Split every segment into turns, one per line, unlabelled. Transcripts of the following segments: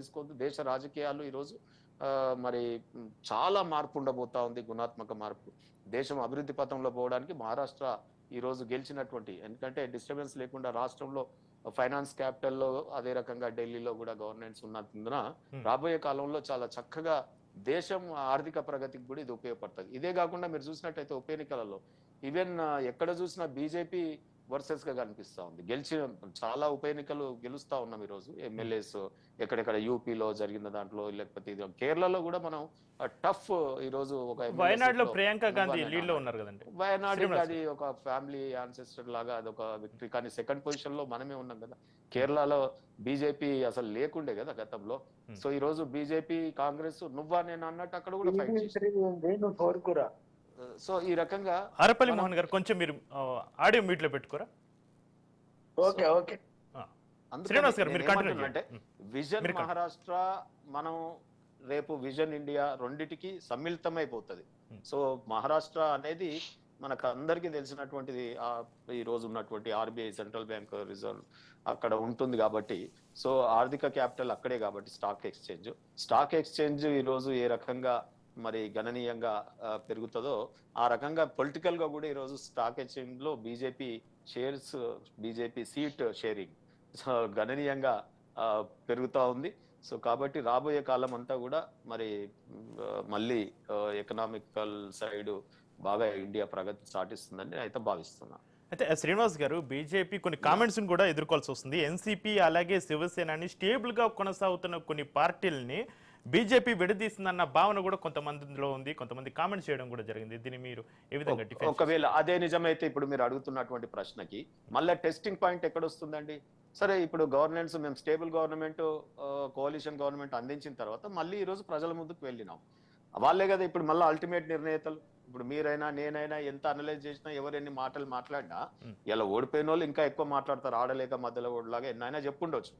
తీసుకోవద్దు దేశ రాజకీయాలు ఈరోజు మరి చాలా మార్పు ఉండబోతా ఉంది గుణాత్మక మార్పు. దేశం అభివృద్ధి పథంలో పోవడానికి మహారాష్ట్ర ఈ రోజు గెలిచినటువంటి ఎందుకంటే డిస్టర్బెన్స్ లేకుండా రాష్ట్రంలో ఫైనాన్స్ క్యాపిటల్లో అదే రకంగా ఢిల్లీలో కూడా గవర్నెన్స్ ఉన్నందున. రాబోయే కాలంలో చాలా చక్కగా దేశం ఆర్థిక ప్రగతికి కూడా ఇది ఉపయోగపడుతుంది. ఇదే కాకుండా మీరు చూసినట్టయితే ఉప ఎన్నికలలో ఈవెన్ ఎక్కడ చూసినా బీజేపీ వర్సెస్గా కనిపిస్తా ఉంది. గెలిచిన చాలా ఉప ఎన్నికలు గెలుస్తా ఉన్నాం ఈరోజు. ఎమ్మెల్యేస్ ఎక్కడెక్కడ యూపీలో జరిగిన దాంట్లో లేకపోతే ఇది కేరళలో కూడా మనం టఫ్ ఈ రోజు ఒక
వయనాడులో ప్రియాంక గాంధీ. ఉన్నారు కదండి.
వయనాడు అది ఒక ఫ్యామిలీ యాన్సెస్టర్ లాగా అది ఒక విక్టరీ కానీ సెకండ్ పొజిషన్లో మనమే ఉన్నాం కదా. కేరళలో బీజేపీ అసలు లేకుండే కదా గతంలో.
Hmm.
సో ఈ రోజు బీజేపీ కాంగ్రెస్ నువ్వా నేను అన్నట్టు అక్కడ కూడా ఫైట్ చేసి సో ఈ రకంగా
ఆరపల్లి
మనం-
మోహన్ గారు కొంచెం మీరు ఆడియో మ్యూట్లో పెట్టుకోరా?
Okay okay.
శ్రీనివాస్ గారు మీరు
అంటే విజన్. మహారాష్ట్ర మనం రేపు విజన్ ఇండియా రెండిటికి సమ్మిళితమైపోతుంది. సో మహారాష్ట్ర అనేది మనకు అందరికీ తెలిసినటువంటిది ఆ ఈ రోజు ఉన్నటువంటి ఆర్బీఐ సెంట్రల్ బ్యాంక్ రిజర్వ్ అక్కడ ఉంటుంది కాబట్టి సో ఆర్థిక క్యాపిటల్ అక్కడే కాబట్టి స్టాక్ ఎక్స్చేంజ్. స్టాక్ ఎక్స్చేంజ్ ఈ రోజు ఏ రకంగా మరి గణనీయంగా పెరుగుతుందో ఆ రకంగా పొలిటికల్గా కూడా ఈరోజు stock ఎక్స్చేంజ్లో BJP shares BJP seat sharing. So గణనీయంగా పెరుగుతూ ఉంది. సో కాబట్టి రాబోయే కాలం అంతా కూడా మరి మళ్ళీ ఎకనామికల్ సైడ్ బాగా ఇండియా ప్రగతి సాటిస్తుందని అయితే భావిస్తున్నా.
అయితే శ్రీనివాస్ గారు బీజేపీ కొన్ని కామెంట్స్ కూడా ఎదుర్కోవాల్సి వస్తుంది. ఎన్సీపీ అలాగే శివసేనని స్టేబుల్గా కొనసాగుతున్న కొన్ని పార్టీలని బీజేపీ విడదీసిందన్న భావన కూడా కొంతమందిలో ఉంది కొంతమంది కామెంట్స్ చేయడం కూడా జరిగింది. దీన్ని మీరు ఏ విధంగా
ఒకవేళ అదే నిజమైతే ఇప్పుడు మీరు అడుగుతున్నటువంటి ప్రశ్నకి మళ్ళీ టెస్టింగ్ పాయింట్ ఎక్కడ వస్తుందండి సరే ఇప్పుడు గవర్నెన్స్ మేము స్టేబుల్ గవర్నమెంట్ కోalition గవర్నమెంట్ అందించిన తర్వాత మళ్ళీ ఈ రోజు ప్రజల ముందుకు వెళ్ళినాం. వాళ్ళే కదా ఇప్పుడు మళ్ళీ అల్టిమేట్ నిర్ణేతలు. ఇప్పుడు మీరైనా నేనైనా ఎంత అనలైజ్ చేసినా ఎవరు ఎన్ని మాటలు మాట్లాడినా. ఇలా ఓడిపోయిన వాళ్ళు ఇంకా ఎక్కువ మాట్లాడతారు ఆడలేక మధ్యలో ఓడలాగా ఎన్నైనా చెప్పుండొచ్చు.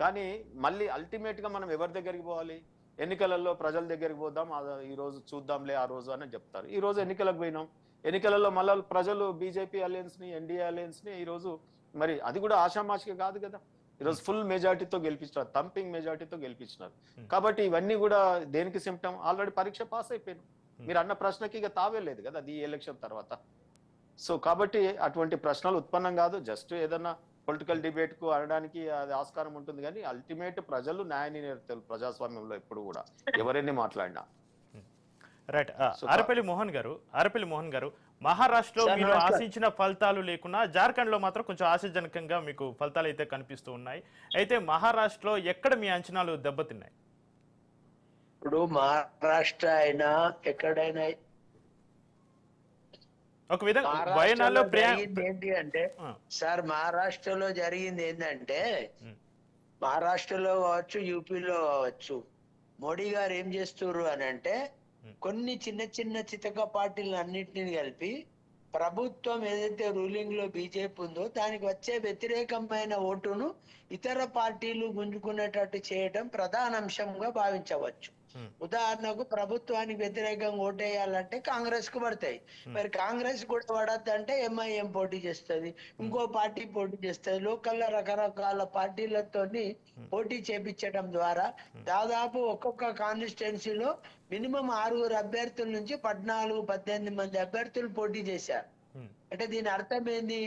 కానీ మళ్ళీ అల్టిమేట్గా మనం ఎవరి దగ్గరికి పోవాలి? ఎన్నికలలో ప్రజల దగ్గరికి పోదాం ఈ రోజు చూద్దాంలే ఆ రోజు అని చెప్తారు. ఈ రోజు ఎన్నికలకు పోయినాం. ఎన్నికలలో మళ్ళీ ప్రజలు బీజేపీ అలయన్స్ని ఎన్డీఏ అలయన్స్ని ఈ రోజు మరి అది కూడా ఆషామాషిగా కాదు కదా. ఈ రోజు ఫుల్ మెజార్టీతో గెలిపించినారు థంపింగ్ మెజార్టీతో గెలిపించినారు.
Hmm.
కాబట్టి ఇవన్నీ కూడా దేనికి సిమ్టమ్ ఆల్రెడీ పరీక్ష పాస్ అయిపోయాను.
Hmm.
మీరు అన్న ప్రశ్నకి ఇక తావే లేదు కదా అది ఎలక్షన్ తర్వాత. సో కాబట్టి అటువంటి ప్రశ్నలు ఉత్పన్నం కాదు జస్ట్ ఏదన్నా పొలిటికల్ డిబేట్కు అనడానికి అది ఆస్కారం ఉంటుంది కానీ అల్టిమేట్ ప్రజలు న్యాయ నిర్ణేతలు ప్రజాస్వామ్యంలో ఎప్పుడు కూడా ఎవరెన్ని మాట్లాడినా.
రైట్. ఆరపల్లి మోహన్ గారు ఆరపల్లి మోహన్ గారు మహారాష్ట్రలో మీరు. ఆశించిన ఫలితాలు లేకున్నా జార్ఖండ్లో మాత్రం కొంచెం ఆశాజనకంగా మీకు ఫలితాలు అయితే కనిపిస్తూ ఉన్నాయి. అయితే మహారాష్ట్రలో ఎక్కడ మీ అంచనాలు దెబ్బతిన్నాయి?
ఇప్పుడు మహారాష్ట్ర అయినా ఎక్కడైనా
ఒక విధంగా వయనాల్లో
ఏంటి అంటే సార్ మహారాష్ట్రలో జరిగింది ఏంటంటే మహారాష్ట్రలో కావచ్చు యూపీలో కావచ్చు మోడీ గారు ఏం చేస్తున్నారు అని అంటే. కొన్ని చిన్న చిన్న చితక పార్టీలు అన్నింటినీ కలిపి ప్రభుత్వం ఏదైతే రూలింగ్లో బీజేపీ ఉందో దానికి వచ్చే వ్యతిరేకమైన ఓటును ఇతర పార్టీలు గుంజుకునేటట్టు చేయడం ప్రధాన అంశంగా భావించవచ్చు. ఉదాహరణకు ప్రభుత్వానికి వ్యతిరేకంగా ఓటేయాలంటే కాంగ్రెస్కు పడతాయి మరి కాంగ్రెస్ కూడా పడద్దంటే ఎంఐఎం పోటీ చేస్తుంది. ఇంకో పార్టీ పోటీ చేస్తుంది. లోకల్ రకరకాల పార్టీలతోని పోటీ చేపించడం ద్వారా దాదాపు ఒక్కొక్క కాన్స్టిట్యున్సీలో మినిమం ఆరుగురు అభ్యర్థుల నుంచి పద్నాలుగు పద్దెనిమిది మంది అభ్యర్థులు పోటీ చేశారు. అంటే దీని అర్థం ఏంది?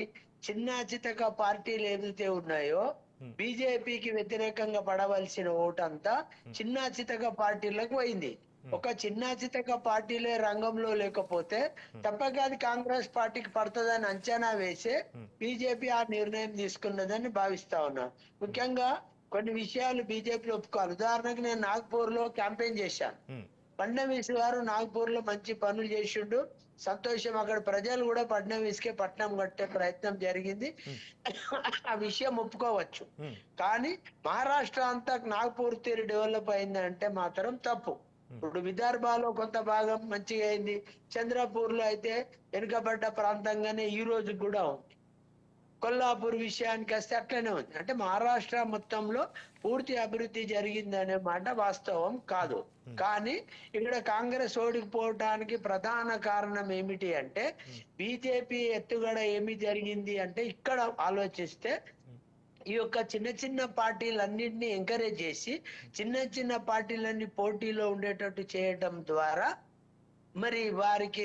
చిన్న చితక పార్టీలు ఏదైతే ఉన్నాయో. బీజేపీకి వ్యతిరేకంగా పడవలసిన ఓటు అంతా చిన్న చితక పార్టీలకు పోయింది. ఒక చిన్న చితక పార్టీలే రంగంలో లేకపోతే తప్పక అది కాంగ్రెస్ పార్టీకి పడుతుందని అంచనా వేసే
Hmm.
బీజేపీ ఆ నిర్ణయం తీసుకున్నదని భావిస్తా ఉన్నా. ముఖ్యంగా కొన్ని విషయాలు బీజేపీ ఒప్పుకోవాలి. ఉదాహరణకు నేను నాగ్పూర్లో క్యాంపెయిన్ చేశాను. ఫడ్నవీస్ గారు నాగ్పూర్లో మంచి పనులు చేసిండు. సంతోషం అక్కడ ప్రజలు కూడా ఫడ్నవీస్ కే పట్నం కట్టే ప్రయత్నం జరిగింది. ఆ విషయం ఒప్పుకోవచ్చు.
ఉమ్,
కానీ మహారాష్ట్ర అంతా నాగ్పూర్ తీరు డెవలప్ అయిందంటే మాత్రం తప్పు. ఇప్పుడు విదర్భలో కొంత భాగం మంచిగా అయింది. చంద్రపూర్లో అయితే వెనుకబడ్డ ప్రాంతంగానే ఈ రోజు కూడా ఉంది. కొల్లాపూర్ విషయానికి వస్తే అట్లనే ఉంది. అంటే మహారాష్ట్ర మొత్తంలో పూర్తి అభివృద్ధి జరిగిందనే మాట వాస్తవం కాదు. కానీ ఇక్కడ కాంగ్రెస్ ఓడిపోవటానికి ప్రధాన కారణం ఏమిటి అంటే బీజేపీ ఎత్తుగడ ఏమి జరిగింది అంటే ఇక్కడ ఆలోచిస్తే ఈ యొక్క చిన్న చిన్న పార్టీలన్నింటినీ ఎంకరేజ్ చేసి చిన్న చిన్న పార్టీలన్నీ పోటీలో ఉండేటట్టు చేయటం ద్వారా మరి వారికి